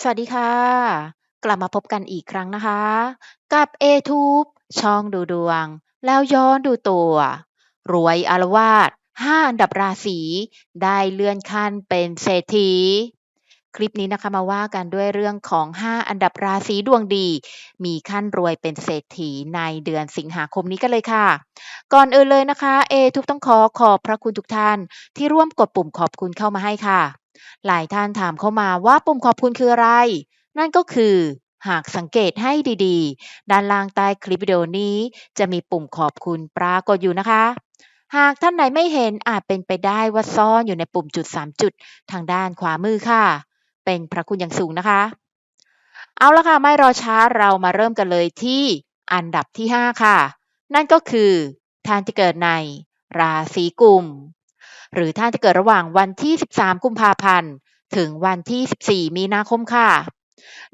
สวัสดีค่ะ กลับมาพบกันอีกครั้งนะคะ กับ A-Tube ช่องดูดวง แล้วย้อนดูตัว รวยอาละวาด5อันดับราศีได้เลื่อนขั้นเป็นเศรษฐี คลิปนี้นะคะมาว่ากันด้วยเรื่องของ 5 อันดับราศีดวงดี มีขั้นรวยเป็นเศรษฐีในเดือนสิงหาคมนี้กันเลยค่ะ ก่อนอื่นเลยนะคะ A-Tube ต้องขอขอบพระคุณทุกท่านที่ร่วมกดปุ่มขอบคุณเข้ามาให้ค่ะ หลายท่านถามเข้ามาว่าปุ่มขอบคุณคืออะไร นั่นก็คือหากสังเกตให้ดีๆ ด้านล่างใต้คลิปวิดีโอนี้จะมีปุ่มขอบคุณปรากฏอยู่นะคะ หากท่านไหนไม่เห็นอาจเป็นไปได้ว่าซ่อนอยู่ในปุ่มจุด 3 จุด ทางด้านขวามือค่ะ เป็นพระคุณอย่างสูงนะคะ เอาละค่ะ ไม่รอช้าเรามาเริ่มกันเลยที่อันดับที่ 5 ค่ะ นั่นก็คือท่านที่เกิดในราศีกุม หรือท่านที่เกิดระหว่างวันที่ 13 กุมภาพันธ์ ถึงวันที่ 14 มีนาคมค่ะ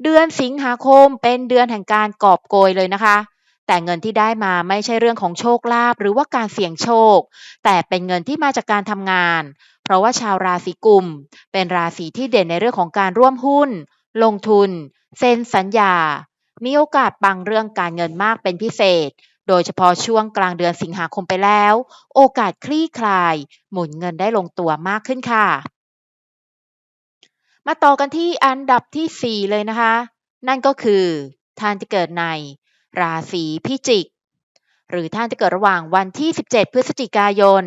เดือนสิงหาคมเป็นเดือนแห่งการกอบโกยเลยนะคะ แต่เงินที่ได้มาไม่ใช่เรื่องของโชคลาภหรือว่าการเสี่ยงโชค แต่เป็นเงินที่มาจากการทำงาน เพราะว่าชาวราศีกุม เป็นราศีที่เด่นในเรื่องของการร่วมหุ้น ลงทุน เซ็นสัญญา มีโอกาสปังเรื่องการเงินมากเป็นพิเศษ โดยเฉพาะช่วงกลางเดือนสิงหาคมไปแล้ว โอกาสคลี่คลาย หมุนเงินได้ลงตัวมากขึ้นค่ะ มาต่อกันที่อันดับที่ 4 เลยนะคะ นั่นก็คือท่านที่เกิดในราศีพิจิก หรือท่านที่เกิดระหว่างวันที่ 17 พฤศจิกายน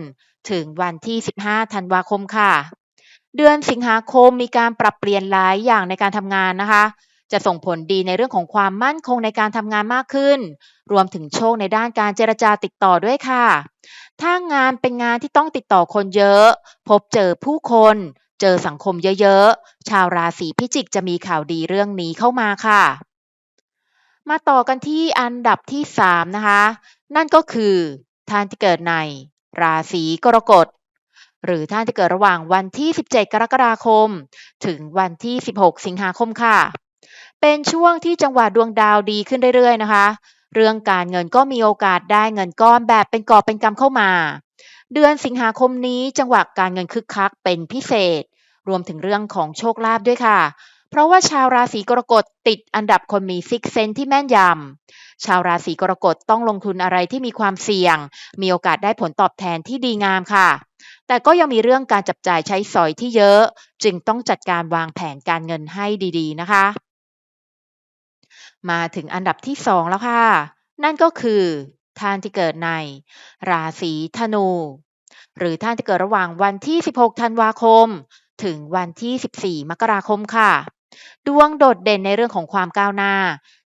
ถึงวันที่ 15 ธันวาคมค่ะ เดือนสิงหาคมมีการปรับเปลี่ยนหลายอย่างในการทำงานนะคะ จะส่งผลดีในเรื่องของความมั่นคงในการทำงานมากขึ้น รวมถึงโชคในด้านการเจรจาติดต่อด้วยค่ะ ถ้างานเป็นงานที่ต้องติดต่อคนเยอะ พบเจอผู้คน เจอสังคมเยอะๆ ชาวราศีพิจิกจะมีข่าวดีเรื่องนี้เข้ามาค่ะ มาต่อกันที่อันดับที่ 3 นะคะ นั่นก็คือท่านที่เกิดใน ราศีกรกฎหรือท่านที่เกิดระหว่างวันที่ 17 กรกฎาคม ถึงวันที่ 16 สิงหาคมค่ะ เป็นช่วงที่จังหวะดวงดาวดีขึ้นเรื่อยๆนะคะ เรื่องการเงินก็มีโอกาสได้เงินก้อนแบบเป็นกอบเป็นกำเข้ามา เดือนสิงหาคมนี้จังหวะการเงินคึกคักเป็นพิเศษ รวมถึงเรื่องของโชคลาภด้วยค่ะ เพราะว่าชาวราศีกรกฎติดอันดับคนมีซิกเซนที่แม่นยำชาวราศีกรกฎต้องลงทุนอะไรที่มีความเสี่ยง มีโอกาสได้ผลตอบแทนที่ดีงามค่ะแต่ก็ยังมีเรื่องการจับจ่ายใช้สอยที่เยอะ จึงต้องจัดการวางแผนการเงินให้ดี ๆ นะคะ มาถึงอันดับที่2แล้วค่ะ นั่นก็คือท่านที่เกิดใน ราศีธนู หรือท่านที่เกิดระหว่างวันที่ 16 ธันวาคม ถึงวันที่ 14 มกราคมค่ะ ดวงโดดเด่นในเรื่องของความก้าวหน้า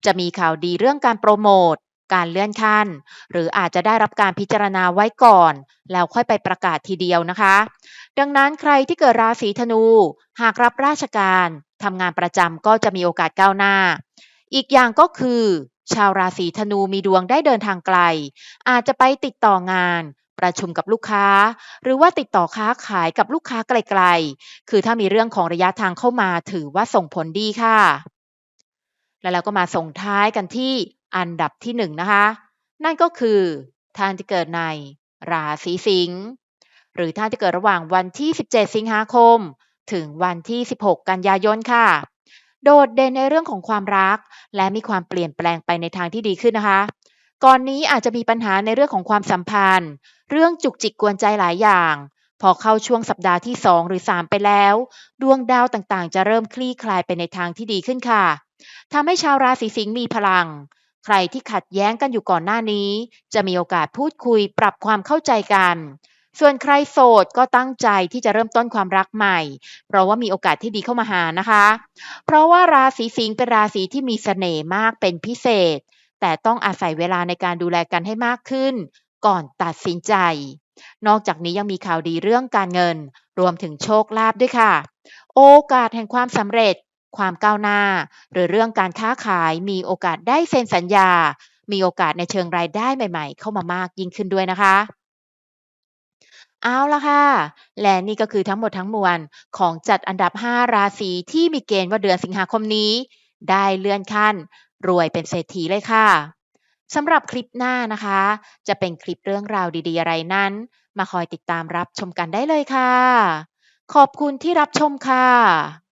จะมีข่าวดีเรื่องการโปรโมทการเลื่อนขั้น หรืออาจจะได้รับการพิจารณาไว้ก่อน แล้วค่อยไปประกาศทีเดียวนะคะ ดังนั้นใครที่เกิดราศีธนู หากรับราชการทำงานประจำก็จะมีโอกาสก้าวหน้า อีกอย่างก็คือ ชาวราศีธนูมีดวงได้เดินทางไกล อาจจะไปติดต่องาน ประชุมกับลูกค้า หรือว่าติดต่อค้าขายกับลูกค้าไกลๆ คือถ้ามีเรื่องของระยะทางเข้ามาถือว่าส่งผลดีค่ะ แล้วเราก็มาส่งท้ายกันที่อันดับที่1นนะคะ นั่นก็คือท่านที่เกิดในราศีสิงห์หรือท่านที่เกิดระหว่างวันที่ 17 สิงหาคม ถึงวันที่ 16 กันยายนค่ะ โดดเด่นในเรื่องของความรัก และมีความเปลี่ยนแปลงไปในทางที่ดีขึ้นนะคะ ก่อนนี้อาจจะมีปัญหาในเรื่องของความสัมพันธ์ เรื่องจุกจิกกวนใจหลายอย่าง พอเข้าช่วงสัปดาห์ที่ 2 หรือ 3 ไปแล้ว ดวงดาวต่างๆ จะเริ่มคลี่คลายไปในทางที่ดีขึ้นค่ะทำให้ชาวราศีสิงห์มีพลัง ใครที่ขัดแย้งกันอยู่ก่อนหน้านี้ จะมีโอกาสพูดคุยปรับความเข้าใจกัน ส่วนใครโสดก็ตั้งใจที่จะเริ่มต้นความรักใหม่ เพราะว่ามีโอกาสที่ดีเข้ามาหานะคะ เพราะว่าราศีสิงห์เป็นราศีที่มีเสน่ห์มากเป็นพิเศษ แต่ต้องอาศัยเวลาในการดูแลกันให้มากขึ้น ก่อนตัดสินใจ นอกจากนี้ยังมีข่าวดีเรื่องการเงิน รวมถึงโชคลาภด้วยค่ะ โอกาสแห่งความสำเร็จ ความก้าวหน้า หรือเรื่องการค้าขายมีโอกาสได้เซ็นสัญญา มีโอกาสในเชิงรายได้ใหม่ ๆ เข้ามามากยิ่งขึ้นด้วยนะคะ เอาละค่ะ และนี่ก็คือทั้งหมดทั้งมวลของจัดอันดับ 5 ราศีที่มีเกณฑ์ว่าเดือนสิงหาคมนี้ ได้เลื่อนขั้น รวยเป็นเศรษฐีเลยค่ะสำหรับคลิปหน้านะคะ จะเป็นคลิปเรื่องราวดีๆ อะไรนั้น มาคอยติดตามรับชมกันได้เลยค่ะ ขอบคุณที่รับชมค่ะ